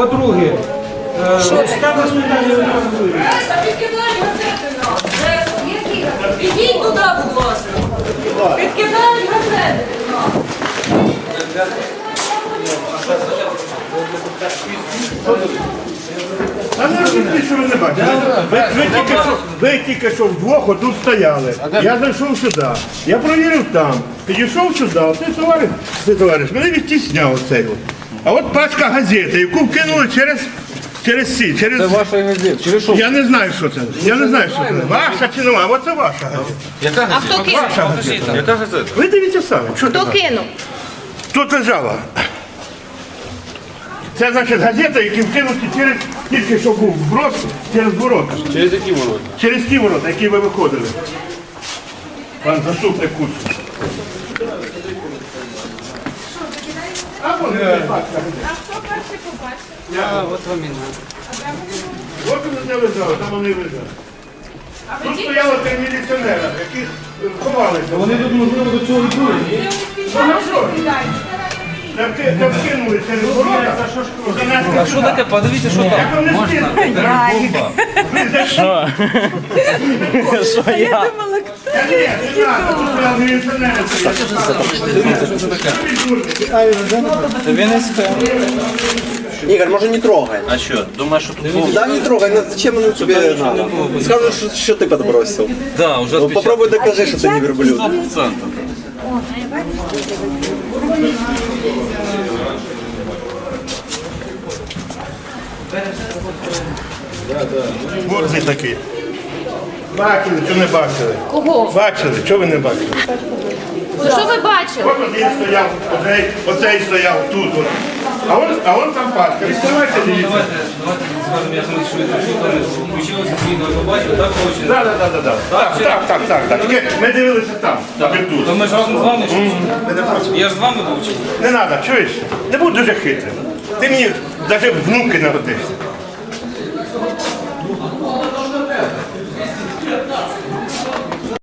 По-друге, статус питання Ідіть туди, будь ласка. Підкидають газети. А не робіть, що ви не бачите. Ви, ви, тільки що, ви тільки що вдвох отут стояли. Я зайшов сюди. Я провірив там. Підійшов сюди. Ти товариш, ти товариш, мене відтісняв цей. от. А от пачка газети, яку вкинули через, через ці, через... Це ваша газета. Через що? Я не знаю, що це. Я не знаю, що це. Ваша чи не ваша? Оце ваша газета. Яка А хто кинув? Ваша газета. Яка газета? Ви дивіться самі. Що Хто це? кинув? Тут лежала. Це значить газета, які вкинуті через тільки що був вброс через ворота. Через які ворота? Через ті ворота, які ви виходили. Пан заступник Кучер. А вон так. А хто перший побачив? Я, от вам і надо. От вони не лежали, там вони лежали. Тут стояли три міліціонера, які е, ховалися. Вони тут, можливо, до цього і були. Ну, що? Там ки- там кинули через ворота, занесли А що таке? Подивіться, що там. Як вони скинули? Ви зайшли? Що я? Та ні, не треба, тут. Це Вінницька. Игорь, может не трогай. А що, думаєш, що тут було? Да не трогай, ну зачем оно тебе надо? Скажут, что, что ты подбросил. Да, вже Ну, попробуй докажи, что ты не верблюд. 100%. Борзий такий. Бачили, чи не бачили? Кого? Бачили, чого ви не бачили? Що ви бачили? От один стояв, оцей, оцей стояв тут. От. А он, а он там пачка. Відкривайте, дивіться. Давайте я смотрю, що там включилося ви побачили, так вийшло? Так, так, так, так. Так, так, так, так, так. Тільки Ми дивилися там, на ви То ми ж разом з вами чи? Я ж з вами був чи? Не треба, чуєш? Не будь дуже хитрим. Ти мені навіть внуки народився.